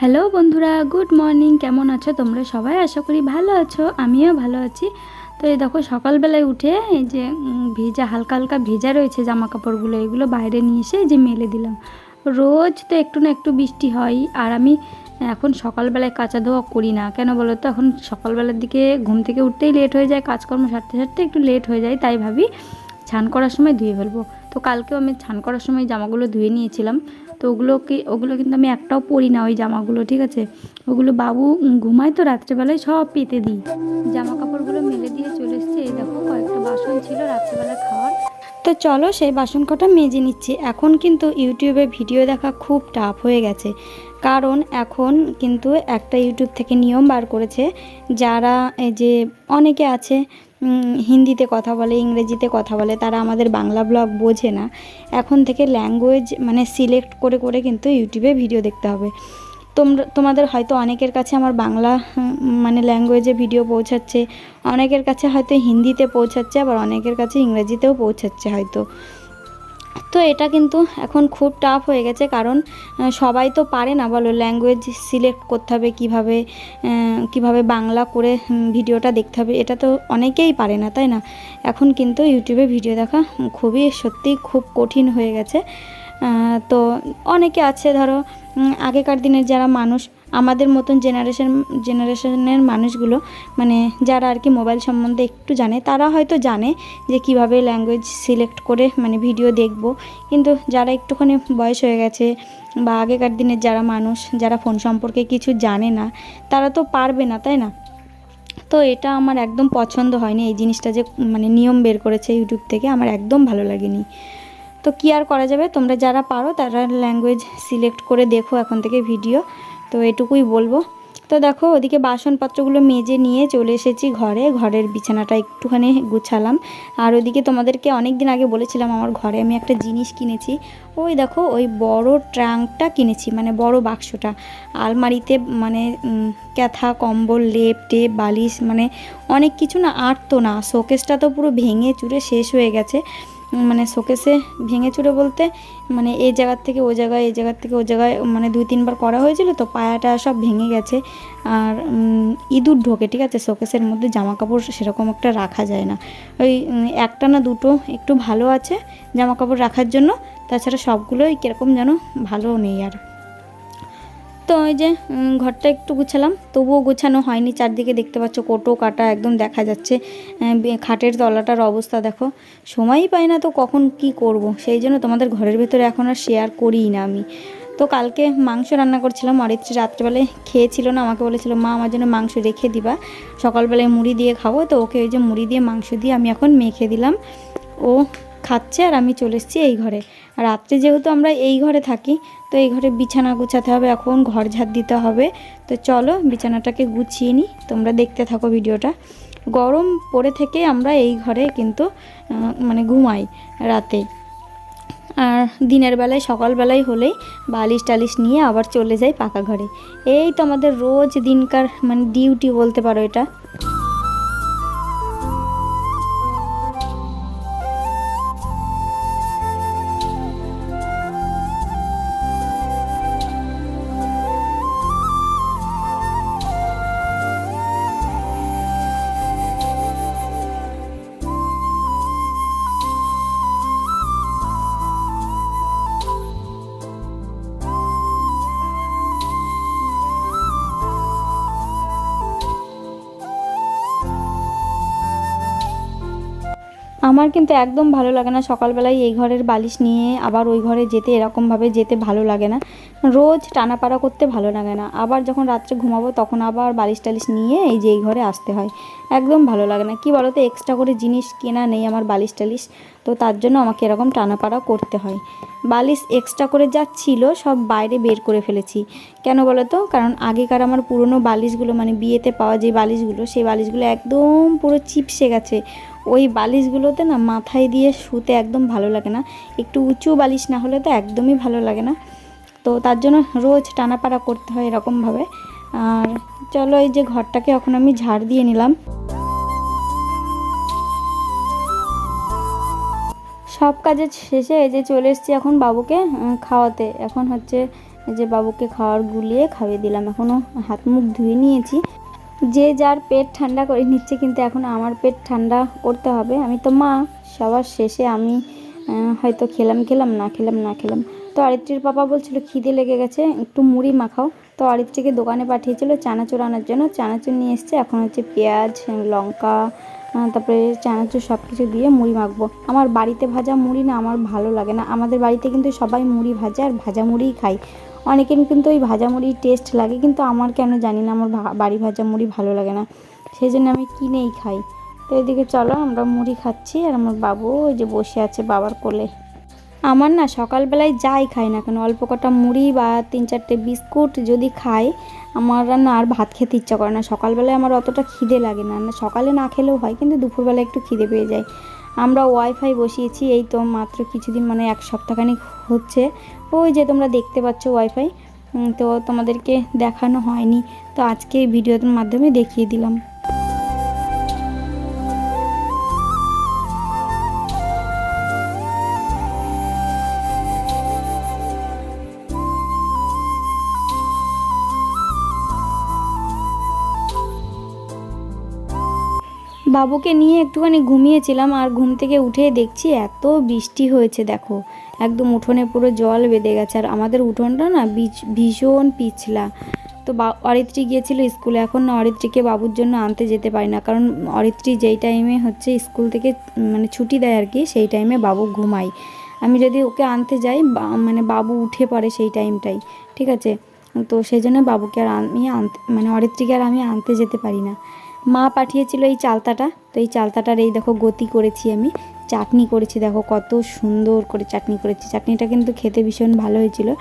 Hello বন্ধুরা, good morning. কেমন আছো তোমরা সবাই? আশা করি ভালো আছো, আমিও ভালো আছি। তো এই দেখো, সকালবেলায় উঠে এই যে ভেজা, হালকা হালকা ভেজা রয়েছে জামা কাপড়গুলো এগুলো বাইরে নিয়ে এসে যে মেলে দিলাম। রোজ তো একটু না একটু বৃষ্টি হয়, আর আমি এখন সকালবেলায় কাঁচা ধোয়া করি না। কেন বলো তো? এখন সকালবেলার দিকে ঘুম থেকে উঠতেই লেট হয়ে যায়, কাজকর্ম সারতে সারতে একটু লেট হয়ে যায়, তাই ভাবি ছান করার সময় ধুয়ে ফেলব। তো কালকেও আমি ছান করার সময় জামাগুলো ধুয়ে নিয়েছিলাম। তো ওগুলোকে, ওগুলো কিন্তু আমি একটাও পরি না ওই জামাগুলো, ঠিক আছে? ওগুলো বাবু ঘুমায় তো রাত্রেবেলায় সব পেতে দিই। জামা কাপড়গুলো মেলে দিয়ে চলে এসছে। এই দেখো, কয়েকটা বাসন ছিল রাত্রেবেলা খাওয়ার। তো চলো সেই বাসন কটা মেজে নিচ্ছি। এখন কিন্তু ইউটিউবে ভিডিও দেখা খুব টাফ হয়ে গেছে। কারণ এখন কিন্তু একটা ইউটিউব থেকে নিয়ম বার করেছে। যারা এই যে অনেকে আছে হিন্দিতে কথা বলে, ইংরেজিতে কথা বলে, তারা আমাদের বাংলা ব্লগ বোঝে না। এখন থেকে ল্যাঙ্গুয়েজ মানে সিলেক্ট করে করে কিন্তু ইউটিউবে ভিডিও দেখতে হবে। তোমরা, তোমাদের হয়তো অনেকের কাছে আমার বাংলা মানে ল্যাঙ্গুয়েজে ভিডিও পৌঁছাচ্ছে, অনেকের কাছে হয়তো হিন্দিতে পৌঁছাচ্ছে, আবার অনেকের কাছে ইংরেজিতেও পৌঁছাচ্ছে হয়তো। তো এটা কিন্তু এখন খুব টাফ হয়ে গেছে কারণ সবাই তো পারে না বলো ল্যাঙ্গুয়েজ সিলেক্ট করতে হবে কীভাবে কীভাবে বাংলা করে ভিডিওটা দেখতে হবে। এটা তো অনেকেই পারে না, তাই না? এখন কিন্তু ইউটিউবে ভিডিও দেখা খুবই সত্যিই খুব কঠিন হয়ে গেছে। তো অনেকে আছে ধরো আগেকার দিনের যারা মানুষ আমাদের মতন জেনারেশন জেনারেশনের মানুষগুলো মানে যারা আর কি মোবাইল সম্বন্ধে একটু জানে, তারা হয়তো জানে যে কীভাবে ল্যাঙ্গুয়েজ সিলেক্ট করে মানে ভিডিও দেখব। কিন্তু যারা একটুখানি বয়স হয়ে গেছে বা আগেকার দিনের যারা মানুষ, যারা ফোন সম্পর্কে কিছু জানে না, তারা তো পারবে না, তাই না? তো এটা আমার একদম পছন্দ হয়নি, এই জিনিসটা যে মানে নিয়ম বের করেছে ইউটিউব থেকে, আমার একদম ভালো লাগেনি। তো কি আর করা যাবে? তোমরা যারা পারো, তারা ল্যাঙ্গুয়েজ সিলেক্ট করে দেখো এখন থেকে ভিডিও তো এটুকুই বলব। তো দেখো, ওদিকে বাসনপত্রগুলো মেজে নিয়ে চলে এসেছি ঘরে। ঘরের বিছানাটা একটুখানি গুছালাম। আর ওদিকে তোমাদেরকে অনেক দিন আগে বলেছিলাম, আমার ঘরে আমি একটা জিনিস কিনেছি। ওই দেখো, ওই বড় ট্রাঙ্কটা কিনেছি মানে বড় বাক্সটা। আলমারিতে মানে ক্যাথা, কম্বল, লেপ, টেপ, বালিশ মানে অনেক কিছু না, আটতো না। শোকেসটা তো পুরো ভেঙে চুরে শেষ হয়ে গেছে। মানে শোকেসে ভেঙে চুরে বলতে মানে এই জায়গার থেকে ও জায়গায়, এই জায়গার থেকে ও জায়গায় মানে দুই তিনবার করা হয়েছিল তো পায়াটা সব ভেঙে গেছে। আর ইঁদুর ঢোকে, ঠিক আছে? শোকেসের মধ্যে জামা কাপড় সেরকম একটা রাখা যায় না। ওই একটা না দুটো একটু ভালো আছে জামা কাপড় রাখার জন্য। তাছাড়া সবগুলোই কীরকম যেন ভালো নেই আর। তো ওই যে ঘরটা একটু গুছালাম। তবুও গোছানো হয়নি। চারদিকে দেখতে পাচ্ছ কোটো কাটা একদম দেখা যাচ্ছে। খাটের তলাটার অবস্থা দেখো। সময়ই পাই না তো কখন কি করব। সেই জন্য তোমাদের ঘরের ভেতরে এখন আর শেয়ার করিই না আমি। তো কালকে মাংস রান্না করছিলাম। অরিত্রী রাত্রেবেলায় খেয়েছিল না, আমাকে বলেছিল, মা, আমার জন্য মাংস রেখে দিবা। সকালবেলায় মুড়ি দিয়ে খাব। তো ওকে ওই যে মুড়ি দিয়ে মাংস দিয়ে আমি এখন মেখে দিলাম। ও খাচ্ছে আর আমি চলে এসেছি এই ঘরে। রাত্রে যেহেতু আমরা এই ঘরে থাকি, তো এই ঘরে বিছানা গুছাতে হবে, এখন ঘর ঝাড় দিতে হবে। তো চলো বিছানাটাকে গুছিয়ে নিই, তোমরা দেখতে থাকো ভিডিওটা। গরম পড়ে থেকে আমরা এই ঘরে কিন্তু মানে ঘুমাই রাতে। আর দিনের বেলায় সকালবেলায় হলেই বালিশ টালিশ নিয়ে আবার চলে যাই পাকা ঘরে। এই তো আমাদের রোজ দিনকার মানে ডিউটি বলতে পারো এটা। আমার কিন্তু একদম ভালো লাগে না। সকালবেলায় এই ঘরের বালিশ নিয়ে আবার ওই ঘরে যেতে এরকমভাবে যেতে ভালো লাগে না। রোজ টানাপাড়া করতে ভালো লাগে না। আবার যখন রাত্রে ঘুমাবো তখন আবার বালিশ টালিশ নিয়ে এই যে এই ঘরে আসতে হয়। একদম ভালো লাগে না। কি বলতো? এক্সট্রা করে জিনিস কেনা নেই আমার বালিশ টালিশ। তো তার জন্য আমাকে এরকম টানাপাড়া করতে হয়। বালিশ এক্সট্রা করে যা ছিল সব বাইরে বের করে ফেলেছি। কেন বলো তো? কারণ আগেকার আমার পুরনো বালিশগুলো মানে বিয়েতে পাওয়া যে বালিশগুলো, সেই বালিশগুলো একদম পুরো চিপসে গেছে। ওই বালিশগুলোতে না মাথায় দিয়ে শুতে একদম ভালো লাগে না। একটু উঁচু বালিশ না হলে তো একদমই ভালো লাগে না। তো তার জন্য রোজ টানাপাড়া করতে হয় এরকমভাবে। আর চলো এই যে ঘরটাকে এখন আমি ঝাড় দিয়ে নিলাম। সব কাজের শেষে এই যে চলে এসেছি এখন বাবুকে খাওয়াতে। এখন হচ্ছে যে বাবুকে খাওয়ার গুলিয়ে খাইয়ে দিলাম। এখনও হাত মুখ ধুয়ে নিয়েছি। যে যার পেট ঠান্ডা করে নিচ্ছে, কিন্তু এখন আমার পেট ঠান্ডা করতে হবে। আমি তো মা, সবার শেষে আমি হয়তো খেলাম খেলাম, না খেলাম না খেলাম। তো আরিত্রির পাপা বলছিল, খিদে লেগে গেছে, একটু মুড়ি মাখাও। তো আরিত্রিকে দোকানে পাঠিয়েছিল চানাচুর আনার জন্য। চানাচুর নিয়ে এসছে, এখন হচ্ছে পেঁয়াজ, লঙ্কা তারপরে চানাচুর সব কিছু দিয়ে মুড়ি মাখবো। আমার বাড়িতে ভাজা মুড়ি না আমার ভালো লাগে না। আমাদের বাড়িতে কিন্তু সবাই মুড়ি ভাজা আর ভাজা মুড়িই খাই অনেকের কিন্তু ওই ভাজা মুড়ির টেস্ট লাগে, কিন্তু আমার কেন জানি না, আমার বাড়ি ভাজা মুড়ি ভালো লাগে না। সেই জন্য আমি কিনেই খাই। তো এদিকে চলো, আমরা মুড়ি খাচ্ছি আর আমার বাবু ওই যে বসে আছে বাবার কোলে। আমার না সকালবেলায় যাই খাই না কেন, অল্প কটা মুড়ি বা তিন চারটে বিস্কুট যদি খাই আমার না আর ভাত খেতে ইচ্ছা করে না। সকালবেলায় আমার অতটা খিদে লাগে না। না, সকালে না খেলেও হয়, কিন্তু দুপুরবেলা একটু খিদে পেয়ে যায়। আমরা ওয়াইফাই বসিয়েছি, এই তো মাত্র কিছুদিন মানে এক সপ্তাহখানিক হচ্ছে। ওই যে তোমরা দেখতে পাচ্ছ ওয়াইফাই তো তোমাদেরকে দেখানো হয়নি। তো আজকে এই ভিডিওর মাধ্যমে দেখিয়ে দিলাম। বাবুকে নিয়ে একটুখানি ঘুমিয়েছিলাম আর ঘুম থেকে উঠে দেখছি এত বৃষ্টি হয়েছে, দেখো। একদম উঠোনে পুরো জল বেঁধে গেছে আর আমাদের উঠোনটা না ভীষণ পিছলা। তো বা, অরিত্রী গিয়েছিল স্কুলে, এখন না অরিত্রীকে বাবুর জন্য আনতে যেতে পারি না, কারণ অরিত্রী যেই টাইমে হচ্ছে স্কুল থেকে মানে ছুটি দেয় আর কি, সেই টাইমে বাবু ঘুমায়। আমি যদি ওকে আনতে যাই মানে বাবু উঠে পড়ে সেই টাইমটাই, ঠিক আছে? তো সেই জন্য বাবুকে আর আমি আনতে মানে অরিত্রীকে আর আমি আনতে যেতে পারি না। মা পাঠিয়েছিল এই চালতাটা। তো এই চালতাটার এই দেখো গতি করেছি আমি। চাটনি করেছি, দেখো কত সুন্দর করে চাটনি করেছি। চাটনিটা কিন্তু খেতে ভীষণ ভালো হয়েছিল।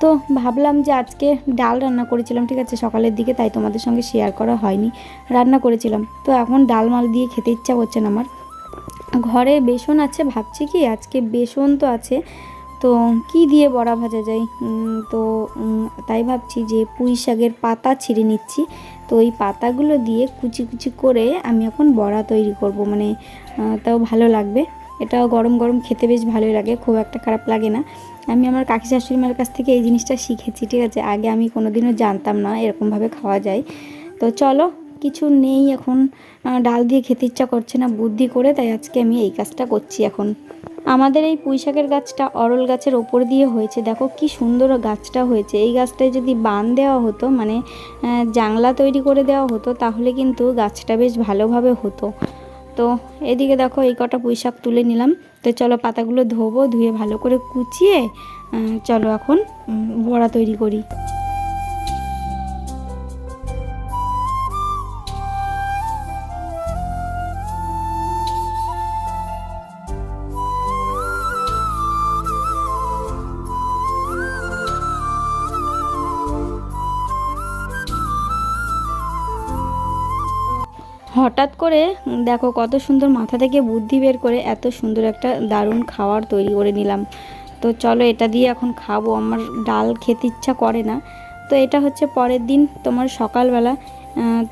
তো ভাবলাম যে আজকে ডাল রান্না করেছিলাম, ঠিক আছে, সকালের দিকে, তাই তোমাদের সঙ্গে শেয়ার করা হয়নি। রান্না করেছিলাম। তো এখন ডাল মাল দিয়ে খেতে ইচ্ছা করছে না আমার। ঘরে বেসন আছে, ভাবছি কি আজকে বেসন তো আছে। তো কি দিয়ে বড়া ভাজা যায়? তো তাই ভাবছি যে পুঁই শাকের পাতা ছিঁড়ে নিচ্ছি। তো এই পাতাগুলো দিয়ে কুচি কুচি করে আমি এখন বড়া তৈরি করব। মানে তাও ভালো লাগবে। এটাও গরম গরম খেতে বেশ ভালোই লাগে, খুব একটা খারাপ লাগে না। আমি আমার কাকি শাশুড়ি মার কাছ থেকে এই জিনিসটা শিখেছি, ঠিক আছে? আগে আমি কোনোদিনও জানতাম না এরকমভাবে খাওয়া যায়। তো চলো, কিছু নেই এখন। ডাল দিয়ে খেতে ইচ্ছা করছে না, বুদ্ধি করে তাই আজকে আমি এই কাজটা করছি এখন। আমাদের এই পুঁইশাকের গাছটা অরল গাছের ওপর দিয়ে হয়েছে। দেখো কি সুন্দর গাছটা হয়েছে। এই গাছটায় যদি বান দেওয়া হতো মানে জাংলা তৈরি করে দেওয়া হতো, তাহলে কিন্তু গাছটা বেশ ভালোভাবে হতো। তো এদিকে দেখো এই কটা পুঁইশাক তুলে নিলাম। তো চলো পাতাগুলো ধোবো, ধুয়ে ভালো করে কুচিয়ে চলো এখন বড়া তৈরি করি। হঠাৎ করে, দেখো কত সুন্দর মাথা থেকে বুদ্ধি বের করে এত সুন্দর একটা দারুণ খাবার তৈরি করে নিলাম। তো চলো এটা দিয়ে এখন খাব, আমার ডাল খেতে ইচ্ছা করে না। তো এটা হচ্ছে পরের দিন, তোমার সকালবেলা।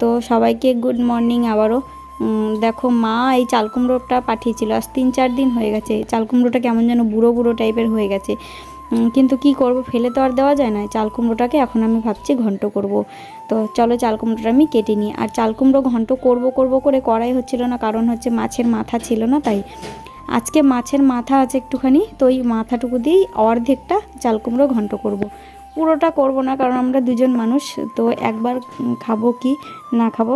তো সবাইকে গুড মর্নিং আবারও। দেখো মা এই চালকুমড়োটা পাঠিয়েছিল, আজ তিন চার দিন হয়ে গেছে। চালকুমড়োটা কেমন যেন বুড়ো বুড়ো টাইপের হয়ে গেছে। কিন্তু কি করব, ফেলে তো আর দেওয়া যায় না। চাল কুমড়োটাকে এখন আমি ভাবছি ঘন্ট করব। তো চলো চাল কুমড়োটা আমি কেটে নিই। আর চাল কুমড়ো ঘন্ট করব করব করে করাই হচ্ছিল না, কারণ হচ্ছে মাছের মাথা ছিল না, তাই। আজকে মাছের মাথা আছে একটুখানি, তো ওই মাথাটুকু দিয়েই অর্ধেকটা চাল কুমড়ো ঘন্ট করব। পুরোটা করব না, কারণ আমরা দুজন মানুষ, তো একবার খাব কি, না খাব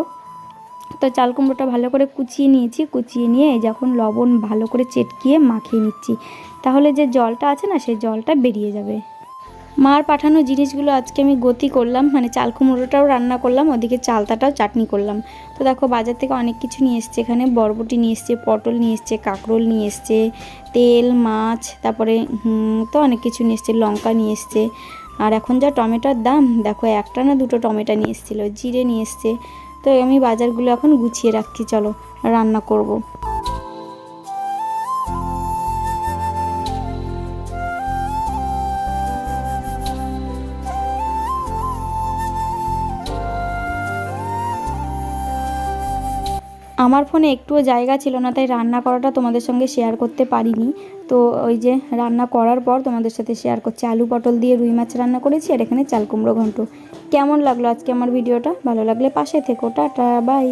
তো চাল কুমড়োটা ভালো করে কুচিয়ে নিয়েছি, কুচিয়ে নিয়ে যখন লবণ ভালো করে চেটকিয়ে মাখিয়ে নিচ্ছি। তাহলে যে জলটা আছে না, সেই জলটা বেরিয়ে যাবে। মার পাঠানো জিনিসগুলো আজকে আমি গতি করলাম মানে চাল কুমড়োটাও রান্না করলাম, ওদিকে চালতাটাও চাটনি করলাম। তো দেখো বাজার থেকে অনেক কিছু নিয়ে এসছে, এখানে বরবটি নিয়ে এসছে, পটল নিয়ে এসছে, কাঁকরোল নিয়ে এসছে, তেল, মাছ, তারপরে তো অনেক কিছু নিয়ে এসছে, লঙ্কা নিয়ে এসছে। আর এখন যা টমেটোর দাম, দেখো একটা না দুটো টমেটো নিয়ে এসেছিল, জিরে নিয়ে এসছে। তো আমি বাজারগুলো এখন গুছিয়ে রাখছি চলো রান্না করব। আমার ফোনে একটুও জায়গা ছিল না, তাই রান্না করাটা তোমাদের সঙ্গে শেয়ার করতে পারিনি। তো ওই যে রান্না করার পর তোমাদের সাথে শেয়ার করছি। আলু পটল দিয়ে রুই মাছ রান্না করেছি, আর এখানে চাল কুমড়ো ঘন্ট। কেমন লাগল আজকে আমার ভিডিওটা ভালো লাগলে পাশে থেকো। Tata bye